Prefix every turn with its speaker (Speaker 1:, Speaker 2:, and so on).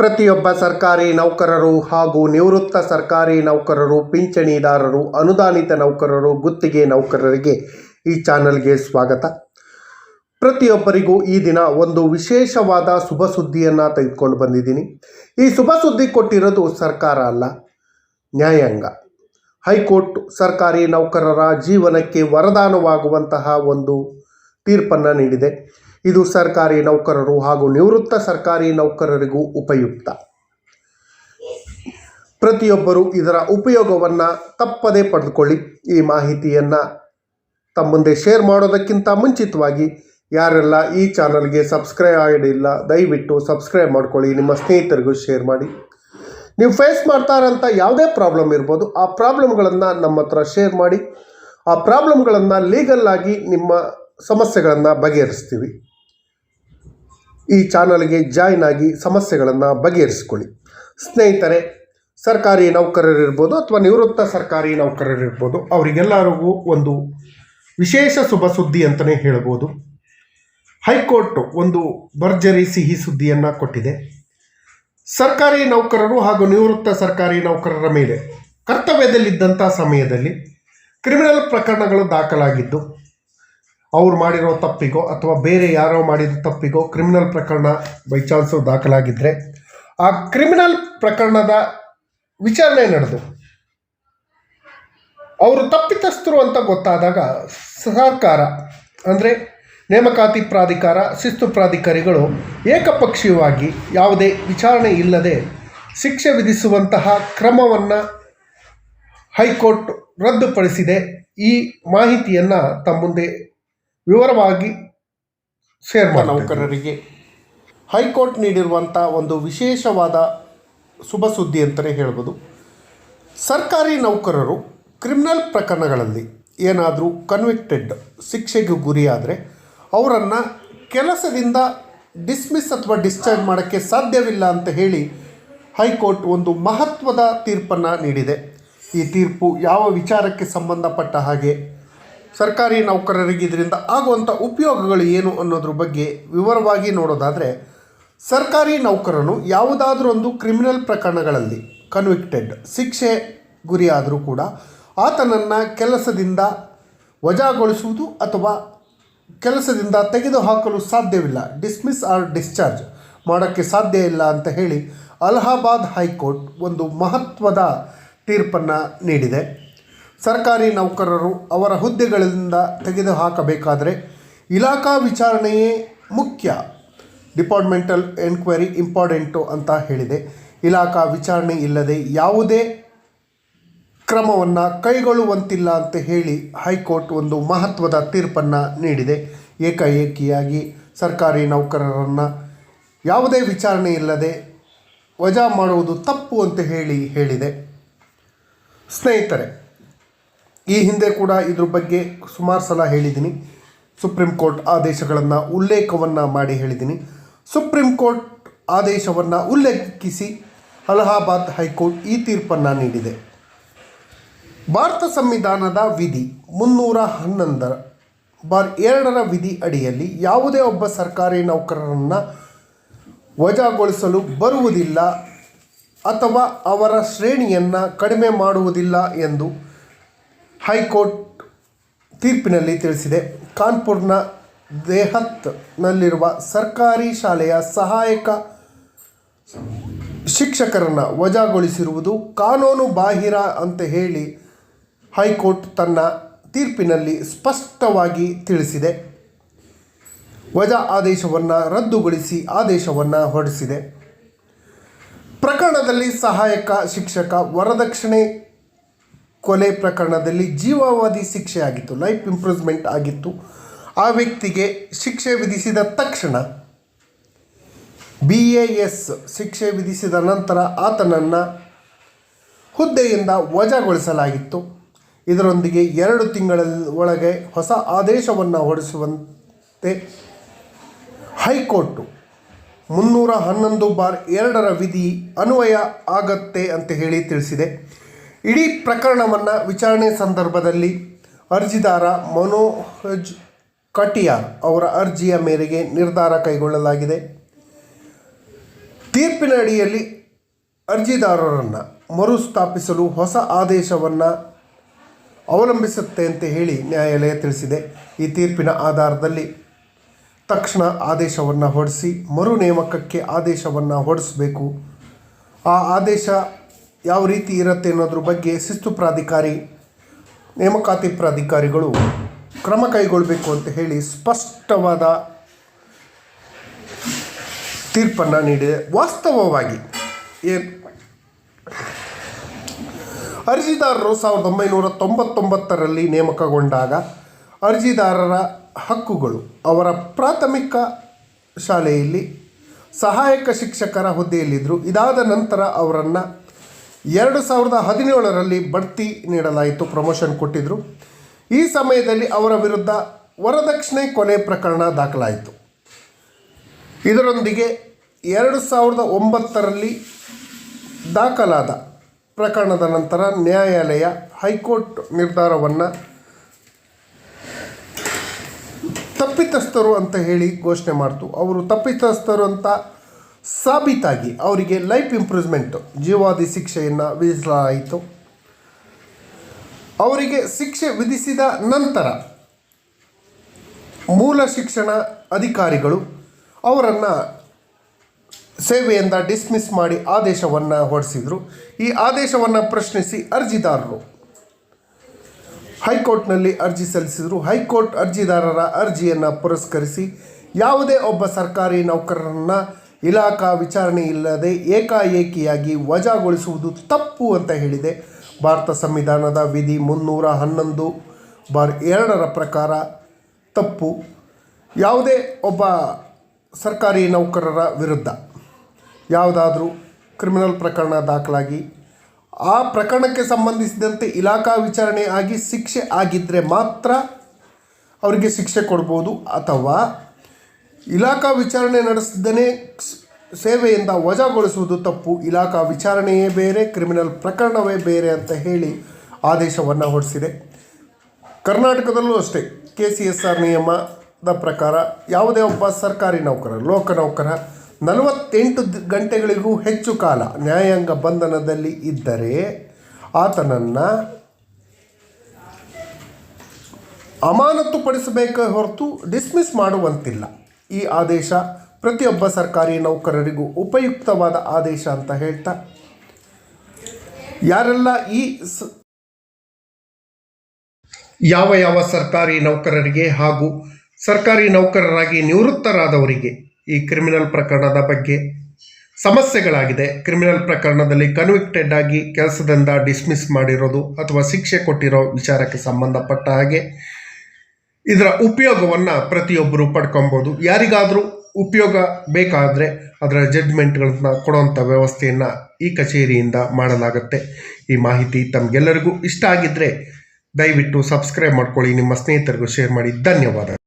Speaker 1: ಪ್ರತಿಯೊಬ್ಬ ಸರ್ಕಾರಿ ನೌಕರರು ಹಾಗೂ ನಿವೃತ್ತ ಸರ್ಕಾರಿ ನೌಕರರು, ಪಿಂಚಣಿದಾರರು, ಅನುದಾನಿತ ನೌಕರರು, ಗುತ್ತಿಗೆ ನೌಕರರಿಗೆ ಈ ಚಾನಲ್ಗೆ ಸ್ವಾಗತ. ಪ್ರತಿಯೊಬ್ಬರಿಗೂ ಈ ದಿನ ಒಂದು ವಿಶೇಷವಾದ ಶುಭ ಸುದ್ದಿಯನ್ನು ತೆಗೆದುಕೊಂಡು ಬಂದಿದ್ದೀನಿ. ಈ ಶುಭ ಸುದ್ದಿ ಕೊಟ್ಟಿರೋದು ಸರ್ಕಾರ ಅಲ್ಲ, ನ್ಯಾಯಾಂಗ. ಹೈಕೋರ್ಟ್ ಸರ್ಕಾರಿ ನೌಕರರ ಜೀವನಕ್ಕೆ ವರದಾನವಾಗುವಂತಹ ಒಂದು ತೀರ್ಪನ್ನು ನೀಡಿದೆ. ಇದು ಸರ್ಕಾರಿ ನೌಕರರು ಹಾಗೂ ನಿವೃತ್ತ ಸರ್ಕಾರಿ ನೌಕರರಿಗೂ ಉಪಯುಕ್ತ. ಪ್ರತಿಯೊಬ್ಬರು ಇದರ ಉಪಯೋಗವನ್ನು ತಪ್ಪದೇ ಪಡೆದುಕೊಳ್ಳಿ. ಈ ಮಾಹಿತಿಯನ್ನು ತಮ್ಮ ಮುಂದೆ ಶೇರ್ ಮಾಡೋದಕ್ಕಿಂತ ಮುಂಚಿತವಾಗಿ ಯಾರೆಲ್ಲ ಈ ಚಾನಲ್ಗೆ ಸಬ್ಸ್ಕ್ರೈಬ್ ಆಗಿಲ್ಲ ದಯವಿಟ್ಟು ಸಬ್ಸ್ಕ್ರೈಬ್ ಮಾಡ್ಕೊಳ್ಳಿ. ನಿಮ್ಮ ಸ್ನೇಹಿತರಿಗೂ ಶೇರ್ ಮಾಡಿ. ನೀವು ಫೇಸ್ ಮಾಡ್ತಾ ಯಾವುದೇ ಪ್ರಾಬ್ಲಮ್ ಇರ್ಬೋದು, ಆ ಪ್ರಾಬ್ಲಮ್ಗಳನ್ನು ನಮ್ಮ ಹತ್ರ ಶೇರ್ ಮಾಡಿ. ಆ ಪ್ರಾಬ್ಲಮ್ಗಳನ್ನು ಲೀಗಲ್ಲಾಗಿ ನಿಮ್ಮ ಸಮಸ್ಯೆಗಳನ್ನು ಬಗೆಹರಿಸ್ತೀವಿ. ಈ ಚಾನಲ್ಗೆ ಜಾಯ್ನ್ ಆಗಿ ಸಮಸ್ಯೆಗಳನ್ನು ಬಗೆಹರಿಸಿಕೊಳ್ಳಿ. ಸ್ನೇಹಿತರೆ, ಸರ್ಕಾರಿ ನೌಕರರಿರ್ಬೋದು ಅಥವಾ ನಿವೃತ್ತ ಸರ್ಕಾರಿ ನೌಕರರಿರ್ಬೋದು, ಅವರಿಗೆಲ್ಲರಿಗೂ ಒಂದು ವಿಶೇಷ ಶುಭ ಸುದ್ದಿ ಅಂತಲೇ ಹೇಳ್ಬೋದು. ಹೈಕೋರ್ಟ್ ಒಂದು ಭರ್ಜರಿ ಸಿಹಿ ಸುದ್ದಿಯನ್ನು ಕೊಟ್ಟಿದೆ. ಸರ್ಕಾರಿ ನೌಕರರು ಹಾಗೂ ನಿವೃತ್ತ ಸರ್ಕಾರಿ ನೌಕರರ ಮೇಲೆ ಕರ್ತವ್ಯದಲ್ಲಿದ್ದಂಥ ಸಮಯದಲ್ಲಿ ಕ್ರಿಮಿನಲ್ ಪ್ರಕರಣಗಳು ದಾಖಲಾಗಿದ್ದು ಅವ್ರು ಮಾಡಿರೋ ತಪ್ಪಿಗೋ ಅಥವಾ ಬೇರೆ ಯಾರೋ ಮಾಡಿದ ತಪ್ಪಿಗೋ ಕ್ರಿಮಿನಲ್ ಪ್ರಕರಣ ಬೈ ಚಾನ್ಸು ದಾಖಲಾಗಿದ್ದರೆ ಆ ಕ್ರಿಮಿನಲ್ ಪ್ರಕರಣದ ವಿಚಾರಣೆ ನಡೆದು ಅವರು ತಪ್ಪಿತಸ್ಥರು ಅಂತ ಗೊತ್ತಾದಾಗ ಸರ್ಕಾರ, ಅಂದರೆ ನೇಮಕಾತಿ ಪ್ರಾಧಿಕಾರ, ಶಿಸ್ತು ಪ್ರಾಧಿಕಾರಿಗಳು ಏಕಪಕ್ಷೀಯವಾಗಿ ಯಾವುದೇ ವಿಚಾರಣೆ ಇಲ್ಲದೆ ಶಿಕ್ಷೆ ವಿಧಿಸುವಂತಹ ಕ್ರಮವನ್ನು ಹೈಕೋರ್ಟ್ ರದ್ದುಪಡಿಸಿದೆ. ಈ ಮಾಹಿತಿಯನ್ನು ತಮ್ಮ ಮುಂದೆ ವಿವರವಾಗಿ ಶೇರ್ ನೌಕರರಿಗೆ. ಹೈಕೋರ್ಟ್ ನೀಡಿರುವಂಥ ಒಂದು ವಿಶೇಷವಾದ ಶುಭ ಸುದ್ದಿ ಅಂತಲೇ ಹೇಳ್ಬೋದು. ಸರ್ಕಾರಿ ನೌಕರರು ಕ್ರಿಮಿನಲ್ ಪ್ರಕರಣಗಳಲ್ಲಿ ಏನಾದರೂ ಕನ್ವಿಕ್ಟೆಡ್ ಶಿಕ್ಷೆಗೆ ಗುರಿಯಾದರೆ ಅವರನ್ನು ಕೆಲಸದಿಂದ ಡಿಸ್ಮಿಸ್ ಅಥವಾ ಡಿಸ್ಚಾರ್ಜ್ ಮಾಡೋಕ್ಕೆ ಸಾಧ್ಯವಿಲ್ಲ ಅಂತ ಹೇಳಿ ಹೈಕೋರ್ಟ್ ಒಂದು ಮಹತ್ವದ ತೀರ್ಪನ್ನು ನೀಡಿದೆ. ಈ ತೀರ್ಪು ಯಾವ ವಿಚಾರಕ್ಕೆ ಸಂಬಂಧಪಟ್ಟ ಹಾಗೆ ಸರ್ಕಾರಿ ನೌಕರರಿಗೆ ಇದರಿಂದ ಆಗುವಂಥ ಉಪಯೋಗಗಳು ಏನು ಅನ್ನೋದ್ರ ಬಗ್ಗೆ ವಿವರವಾಗಿ ನೋಡೋದಾದರೆ, ಸರ್ಕಾರಿ ನೌಕರನು ಯಾವುದಾದ್ರೊಂದು ಕ್ರಿಮಿನಲ್ ಪ್ರಕರಣಗಳಲ್ಲಿ ಕನ್ವಿಕ್ಟೆಡ್ ಶಿಕ್ಷೆ ಗುರಿಯಾದರೂ ಕೂಡ ಆತನನ್ನು ಕೆಲಸದಿಂದ ವಜಾಗೊಳಿಸುವುದು ಅಥವಾ ಕೆಲಸದಿಂದ ತೆಗೆದುಹಾಕಲು ಸಾಧ್ಯವಿಲ್ಲ. ಡಿಸ್ಮಿಸ್ ಆರ್ ಡಿಸ್ಚಾರ್ಜ್ ಮಾಡೋಕ್ಕೆ ಸಾಧ್ಯ ಇಲ್ಲ ಅಂತ ಹೇಳಿ ಅಲಹಾಬಾದ್ ಹೈಕೋರ್ಟ್ ಒಂದು ಮಹತ್ವದ ತೀರ್ಪನ್ನು ನೀಡಿದೆ. ಸರ್ಕಾರಿ ನೌಕರರು ಅವರ ಹುದ್ದೆಗಳಿಂದ ತೆಗೆದುಹಾಕಬೇಕಾದರೆ ಇಲಾಖಾ ವಿಚಾರಣೆಯೇ ಮುಖ್ಯ. ಡಿಪಾರ್ಟ್ಮೆಂಟಲ್ ಎನ್ಕ್ವೈರಿ ಇಂಪಾರ್ಟೆಂಟು ಅಂತ ಹೇಳಿದೆ. ಇಲಾಖಾ ವಿಚಾರಣೆ ಇಲ್ಲದೆ ಯಾವುದೇ ಕ್ರಮವನ್ನು ಕೈಗೊಳ್ಳುವಂತಿಲ್ಲ ಅಂತ ಹೇಳಿ ಹೈಕೋರ್ಟ್ ಒಂದು ಮಹತ್ವದ ತೀರ್ಪನ್ನು ನೀಡಿದೆ. ಏಕಾಏಕಿಯಾಗಿ ಸರ್ಕಾರಿ ನೌಕರರನ್ನು ಯಾವುದೇ ವಿಚಾರಣೆ ಇಲ್ಲದೆ ವಜಾ ಮಾಡುವುದು ತಪ್ಪು ಅಂತ ಹೇಳಿ ಹೇಳಿದೆ. ಸ್ನೇಹಿತರೆ ಈ ಹಿಂದೆ ಕೂಡ ಇದ್ರ ಬಗ್ಗೆ ಸುಮಾರು ಸಲ ಹೇಳಿದ್ದೀನಿ. ಸುಪ್ರೀಂ ಕೋರ್ಟ್ ಆದೇಶಗಳನ್ನು ಉಲ್ಲೇಖವನ್ನು ಮಾಡಿ ಹೇಳಿದ್ದೀನಿ. ಸುಪ್ರೀಂ ಕೋರ್ಟ್ ಆದೇಶವನ್ನು ಉಲ್ಲೇಖಿಸಿ ಅಲಹಾಬಾದ್ ಹೈಕೋರ್ಟ್ ಈ ತೀರ್ಪನ್ನು ನೀಡಿದೆ. ಭಾರತ ಸಂವಿಧಾನದ ವಿಧಿ ಮುನ್ನೂರ ಹನ್ನೊಂದರ ಬಾರ್ ಎರಡರ ವಿಧಿ ಅಡಿಯಲ್ಲಿ ಯಾವುದೇ ಒಬ್ಬ ಸರ್ಕಾರಿ ನೌಕರರನ್ನು ವಜಾಗೊಳಿಸಲು ಬರುವುದಿಲ್ಲ ಅಥವಾ ಅವರ ಶ್ರೇಣಿಯನ್ನು ಕಡಿಮೆ ಮಾಡುವುದಿಲ್ಲ ಎಂದು ಹೈಕೋರ್ಟ್ ತೀರ್ಪಿನಲ್ಲಿ ತಿಳಿಸಿದೆ. ಕಾನ್ಪುರ್ನ ದೇಹತ್ನಲ್ಲಿರುವ ಸರ್ಕಾರಿ ಶಾಲೆಯ ಸಹಾಯಕ ಶಿಕ್ಷಕರನ್ನು ವಜಾಗೊಳಿಸಿರುವುದು ಕಾನೂನು ಬಾಹಿರ ಅಂತ ಹೇಳಿ ಹೈಕೋರ್ಟ್ ತನ್ನ ತೀರ್ಪಿನಲ್ಲಿ ಸ್ಪಷ್ಟವಾಗಿ ತಿಳಿಸಿದೆ. ವಜಾ ಆದೇಶವನ್ನು ರದ್ದುಗೊಳಿಸಿ ಆದೇಶವನ್ನು ಹೊರಡಿಸಿದೆ. ಪ್ರಕರಣದಲ್ಲಿ ಸಹಾಯಕ ಶಿಕ್ಷಕ ವರದಕ್ಷಿಣೆ ಕೊಲೆ ಪ್ರಕರಣದಲ್ಲಿ ಜೀವಾವಧಿ ಶಿಕ್ಷೆ ಆಗಿತ್ತು ಲೈಫ್ ಇಂಪ್ರೂವ್ಮೆಂಟ್ ಆಗಿತ್ತು. ಆ ವ್ಯಕ್ತಿಗೆ ಶಿಕ್ಷೆ ವಿಧಿಸಿದ ತಕ್ಷಣ ಬಿ ಎ ಎಸ್ ಶಿಕ್ಷೆ ವಿಧಿಸಿದ ನಂತರ ಆತನನ್ನು ಹುದ್ದೆಯಿಂದ ವಜಾಗೊಳಿಸಲಾಗಿತ್ತು. ಇದರೊಂದಿಗೆ ಎರಡು ತಿಂಗಳ ಒಳಗೆ ಹೊಸ ಆದೇಶವನ್ನು ಹೊರಡಿಸುವಂತೆ ಹೈಕೋರ್ಟು ಮುನ್ನೂರ ಹನ್ನೊಂದು ಬಾರ್ ಎರಡರ ವಿಧಿ ಅನ್ವಯ ಆಗತ್ತೆ ಅಂತ ಹೇಳಿ ತಿಳಿಸಿದೆ. ಇಡೀ ಪ್ರಕರಣವನ್ನು ವಿಚಾರಣೆ ಸಂದರ್ಭದಲ್ಲಿ ಅರ್ಜಿದಾರ ಮನೋಜ್ ಕಟಿಯಾ ಅವರ ಅರ್ಜಿಯ ಮೇರೆಗೆ ನಿರ್ಧಾರ ಕೈಗೊಳ್ಳಲಾಗಿದೆ. ತೀರ್ಪಿನ ಅಡಿಯಲ್ಲಿ ಅರ್ಜಿದಾರರನ್ನು ಮರುಸ್ಥಾಪಿಸಲು ಹೊಸ ಆದೇಶವನ್ನು ಅವಲಂಬಿಸುತ್ತೆ ಅಂತ ಹೇಳಿ ನ್ಯಾಯಾಲಯ ತಿಳಿಸಿದೆ. ಈ ತೀರ್ಪಿನ ಆಧಾರದಲ್ಲಿ ತಕ್ಷಣ ಆದೇಶವನ್ನು ಹೊರಡಿಸಿ ಮರು ನೇಮಕಕ್ಕೆ ಆದೇಶವನ್ನು ಹೊರಡಿಸಬೇಕು. ಆ ಆದೇಶ ಯಾವ ರೀತಿ ಇರುತ್ತೆ ಅನ್ನೋದ್ರ ಬಗ್ಗೆ ಶಿಸ್ತು ಪ್ರಾಧಿಕಾರಿ, ನೇಮಕಾತಿ ಪ್ರಾಧಿಕಾರಿಗಳು ಕ್ರಮ ಕೈಗೊಳ್ಳಬೇಕು ಅಂತ ಹೇಳಿ ಸ್ಪಷ್ಟವಾದ ತೀರ್ಪನ್ನು ನೀಡಿದೆ. ವಾಸ್ತವವಾಗಿ ಏನು? ಅರ್ಜಿದಾರರು ಸಾವಿರದ ಒಂಬೈನೂರ ತೊಂಬತ್ತೊಂಬತ್ತರಲ್ಲಿ ನೇಮಕಗೊಂಡಾಗ ಅರ್ಜಿದಾರರ ಹಕ್ಕುಗಳು ಅವರ ಪ್ರಾಥಮಿಕ ಶಾಲೆಯಲ್ಲಿ ಸಹಾಯಕ ಶಿಕ್ಷಕರ ಹುದ್ದೆಯಲ್ಲಿದ್ದರು. ಇದಾದ ನಂತರ ಅವರನ್ನು ಎರಡು ಸಾವಿರದ ಹದಿನೇಳರಲ್ಲಿ ಬಡ್ತಿ ನೀಡಲಾಯಿತು, ಪ್ರಮೋಷನ್ ಕೊಟ್ಟಿದ್ದರು ಈ ಸಮಯದಲ್ಲಿ ಅವರ ವಿರುದ್ಧ ವರದಕ್ಷಿಣೆ ಕೊಲೆ ಪ್ರಕರಣ ದಾಖಲಾಯಿತು. ಇದರೊಂದಿಗೆ ಎರಡು ಸಾವಿರದ ಒಂಬತ್ತರಲ್ಲಿ ದಾಖಲಾದ ಪ್ರಕರಣದ ನಂತರ ನ್ಯಾಯಾಲಯ ಹೈಕೋರ್ಟ್ ನಿರ್ಧಾರವನ್ನು ತಪ್ಪಿತಸ್ಥರು ಅಂತ ಹೇಳಿ ಘೋಷಣೆ ಮಾಡ್ತು. ಅವರು ತಪ್ಪಿತಸ್ಥರು ಅಂತ ಸಾಬೀತಾಗಿ ಅವರಿಗೆ ಲೈಫ್ ಇಂಪ್ರೂವ್ಮೆಂಟ್, ಜೀವಾದಿ ಶಿಕ್ಷೆಯನ್ನು ವಿಧಿಸಲಾಯಿತು. ಅವರಿಗೆ ಶಿಕ್ಷೆ ವಿಧಿಸಿದ ನಂತರ ಮೂಲ ಶಿಕ್ಷಣ ಅಧಿಕಾರಿಗಳು ಅವರನ್ನು ಸೇವೆಯಿಂದ ಡಿಸ್ಮಿಸ್ ಮಾಡಿ ಆದೇಶವನ್ನು ಹೊರಡಿಸಿದರು. ಈ ಆದೇಶವನ್ನು ಪ್ರಶ್ನಿಸಿ ಅರ್ಜಿದಾರರು ಹೈಕೋರ್ಟ್ನಲ್ಲಿ ಅರ್ಜಿ ಸಲ್ಲಿಸಿದರು. ಹೈಕೋರ್ಟ್ ಅರ್ಜಿದಾರರ ಅರ್ಜಿಯನ್ನು ಪುರಸ್ಕರಿಸಿ ಯಾವುದೇ ಒಬ್ಬ ಸರ್ಕಾರಿ ನೌಕರರನ್ನು ಇಲಾಖಾ ವಿಚಾರಣೆ ಇಲ್ಲದೆ ಏಕಾಏಕಿಯಾಗಿ ವಜಾಗೊಳಿಸುವುದು ತಪ್ಪು ಅಂತ ಹೇಳಿದೆ. ಭಾರತ ಸಂವಿಧಾನದ ವಿಧಿ ಮುನ್ನೂರ ಹನ್ನೊಂದು ಬಾರ್ ಎರಡರ ಪ್ರಕಾರ ತಪ್ಪು. ಯಾವುದೇ ಒಬ್ಬ ಸರ್ಕಾರಿ ನೌಕರರ ವಿರುದ್ಧ ಯಾವುದಾದ್ರೂ ಕ್ರಿಮಿನಲ್ ಪ್ರಕರಣ ದಾಖಲಾಗಿ ಆ ಪ್ರಕರಣಕ್ಕೆ ಸಂಬಂಧಿಸಿದಂತೆ ಇಲಾಖಾ ವಿಚಾರಣೆ ಆಗಿ ಶಿಕ್ಷೆ ಆಗಿದ್ದರೆ ಮಾತ್ರ ಅವರಿಗೆ ಶಿಕ್ಷೆ ಕೊಡ್ಬೋದು ಅಥವಾ ಇಲಾಖಾ ವಿಚಾರಣೆ ನಡೆಸದೇ ಸೇವೆಯಿಂದ ವಜಾಗೊಳಿಸುವುದು ತಪ್ಪು. ಇಲಾಖಾ ವಿಚಾರಣೆಯೇ ಬೇರೆ, ಕ್ರಿಮಿನಲ್ ಪ್ರಕರಣವೇ ಬೇರೆ ಅಂತ ಹೇಳಿ ಆದೇಶವನ್ನು ಹೊರಡಿಸಿದೆ. ಕರ್ನಾಟಕದಲ್ಲೂ ಅಷ್ಟೇ. ಕೆ ಸಿ ಎಸ್ ಆರ್ ನಿಯಮದ ಪ್ರಕಾರ ಯಾವುದೇ ಒಬ್ಬ ಸರ್ಕಾರಿ ನೌಕರ, ಲೋಕ ನೌಕರ ನಲವತ್ತೆಂಟು ಗಂಟೆಗಳಿಗೂ ಹೆಚ್ಚು ಕಾಲ ನ್ಯಾಯಾಂಗ ಬಂಧನದಲ್ಲಿ ಇದ್ದರೆ ಆತನನ್ನು ಅಮಾನತುಪಡಿಸಬೇಕೇ ಹೊರತು ಡಿಸ್ಮಿಸ್ ಮಾಡುವಂತಿಲ್ಲ. ಈ ಆದೇಶ ಪ್ರತಿಯೊಬ್ಬ ಸರ್ಕಾರಿ ನೌಕರರಿಗೂ ಉಪಯುಕ್ತವಾದ ಆದೇಶ ಅಂತ ಹೇಳ್ತಾ, ಯಾರೆಲ್ಲ ಈ ಯಾವ ಯಾವ ಸರ್ಕಾರಿ ನೌಕರರಿಗೆ ಹಾಗೂ ಸರ್ಕಾರಿ ನೌಕರರಾಗಿ ನಿವೃತ್ತರಾದವರಿಗೆ ಈ ಕ್ರಿಮಿನಲ್ ಪ್ರಕರಣದ ಬಗ್ಗೆ ಸಮಸ್ಯೆಗಳಾಗಿದೆ. ಕ್ರಿಮಿನಲ್ ಪ್ರಕರಣದಲ್ಲಿ ಕನ್ವಿಕ್ಟೆಡ್ ಆಗಿ ಕೆಲಸದಿಂದ ಡಿಸ್ಮಿಸ್ ಮಾಡಿರೋದು ಅಥವಾ ಶಿಕ್ಷೆ ಕೊಟ್ಟಿರೋ ವಿಚಾರಕ್ಕೆ ಸಂಬಂಧಪಟ್ಟ ಹಾಗೆ ಇದರ ಉಪಯೋಗವನ್ನು ಪ್ರತಿಯೊಬ್ಬರು ಪಡ್ಕೊಬೋದು. ಯಾರಿಗಾದರೂ ಉಪಯೋಗ ಬೇಕಾದರೆ ಅದರ ಜಡ್ಜ್ಮೆಂಟ್ಗಳನ್ನ ಕೊಡುವಂಥ ವ್ಯವಸ್ಥೆಯನ್ನು ಈ ಕಚೇರಿಯಿಂದ ಮಾಡಲಾಗುತ್ತೆ. ಈ ಮಾಹಿತಿ ತಮಗೆಲ್ಲರಿಗೂ ಇಷ್ಟ ಆಗಿದ್ದರೆ ದಯವಿಟ್ಟು ಸಬ್ಸ್ಕ್ರೈಬ್ ಮಾಡ್ಕೊಳ್ಳಿ, ನಿಮ್ಮ ಸ್ನೇಹಿತರಿಗೂ ಶೇರ್ ಮಾಡಿ. ಧನ್ಯವಾದ